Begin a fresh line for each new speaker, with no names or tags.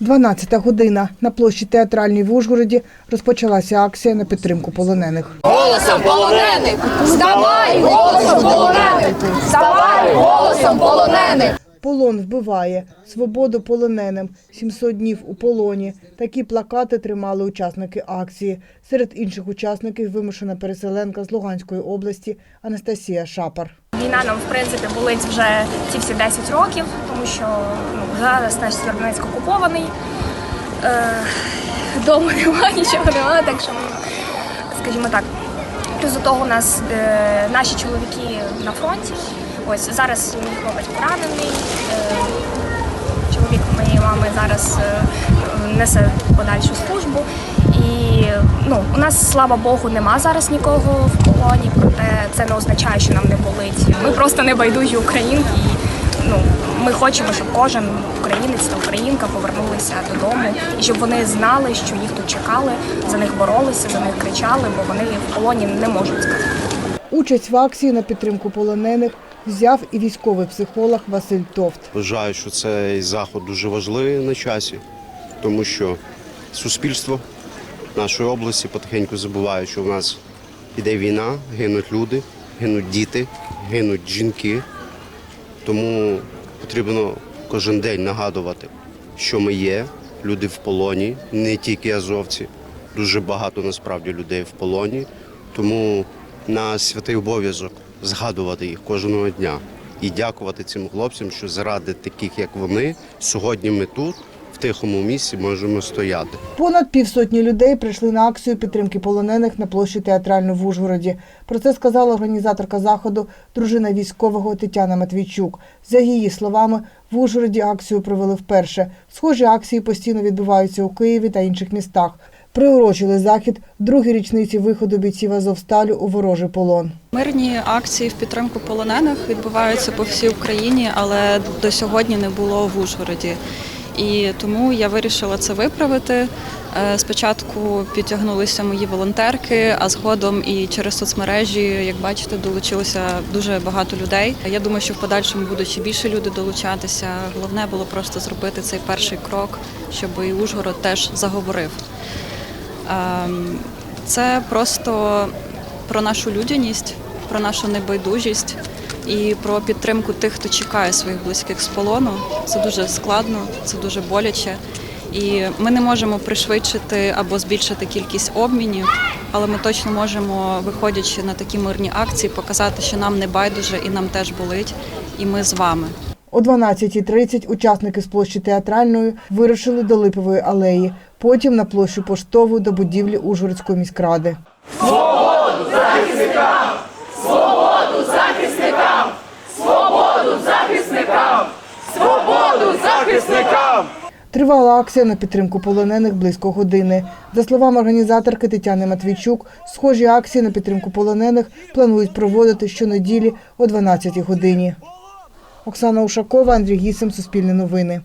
12 година. На площі театральній в Ужгороді розпочалася акція на підтримку полонених.
Голосом полонених! Вставай! Голосом полонених! Вставай! Голосом полонених!
Полон вбиває, свободу полоненим, 700 днів у полоні. Такі плакати тримали учасники акції. Серед інших учасників вимушена переселенка з Луганської області Анастасія Шапар.
Війна нам в принципі болить вже ці всі 10 років, тому що ну, зараз наш Сєвєродонецьк окупований. Е, Дому немає, нічого немає, так що, скажімо так. Плюс до того у нас е, наші чоловіки на фронті. Ось зараз мій хлопець поранений. Е, чоловік моєї мами зараз е, несе подальшу службу. Нас, слава Богу, нема зараз нікого в полоні, проте це не означає, що нам не болить. Ми просто не байдужі українки. І, ну, ми хочемо, щоб кожен українець та українка повернулися додому, і щоб вони знали, що їх тут чекали, за них боролися, за них кричали, бо вони в полоні не можуть сказати.
Участь в акції на підтримку полонених взяв і військовий психолог Василь Товт.
Вважаю, що цей заход дуже важливий на часі, тому що суспільство нашої області потихеньку забуває, що в нас іде війна, гинуть люди, гинуть діти, гинуть жінки. Тому потрібно кожен день нагадувати, що ми є, люди в полоні, не тільки азовці. Дуже багато насправді людей в полоні. Тому на святий обов'язок згадувати їх кожного дня і дякувати цим хлопцям, що заради таких, як вони, сьогодні ми тут, тихому місці, можемо стояти.
Понад півсотні людей прийшли на акцію підтримки полонених на площі театральну в Ужгороді. Про це сказала організаторка заходу, дружина військового Тетяна Матвійчук. За її словами, в Ужгороді акцію провели вперше. Схожі акції постійно відбуваються у Києві та інших містах. Приурочили захід другій річниці виходу бійців Азовсталю у ворожий полон.
Мирні акції в підтримку полонених відбуваються по всій Україні, але до сьогодні не було в Ужгороді. І тому я вирішила це виправити. Е, Спочатку підтягнулися мої волонтерки, а згодом і через соцмережі, як бачите, долучилося дуже багато людей. Я думаю, що в подальшому будуть ще більше люди долучатися. Головне було просто зробити цей перший крок, щоб і Ужгород теж заговорив. Ем, Це просто про нашу людяність, про нашу небайдужість і про підтримку тих, хто чекає своїх близьких з полону. Це дуже складно, це дуже боляче. І ми не можемо пришвидшити або збільшити кількість обмінів, але ми точно можемо, виходячи на такі мирні акції, показати, що нам не байдуже і нам теж болить, і ми з вами.
О 12.30 учасники з площі театральної вирушили до Липової алеї, потім на площу поштову до будівлі Ужгородської міськради. Тривала акція на підтримку полонених близько години. За словами організаторки Тетяни Матвійчук, схожі акції на підтримку полонених планують проводити щонеділі о 12 годині. Оксана Ушакова, Андрій Гісим, Суспільне новини.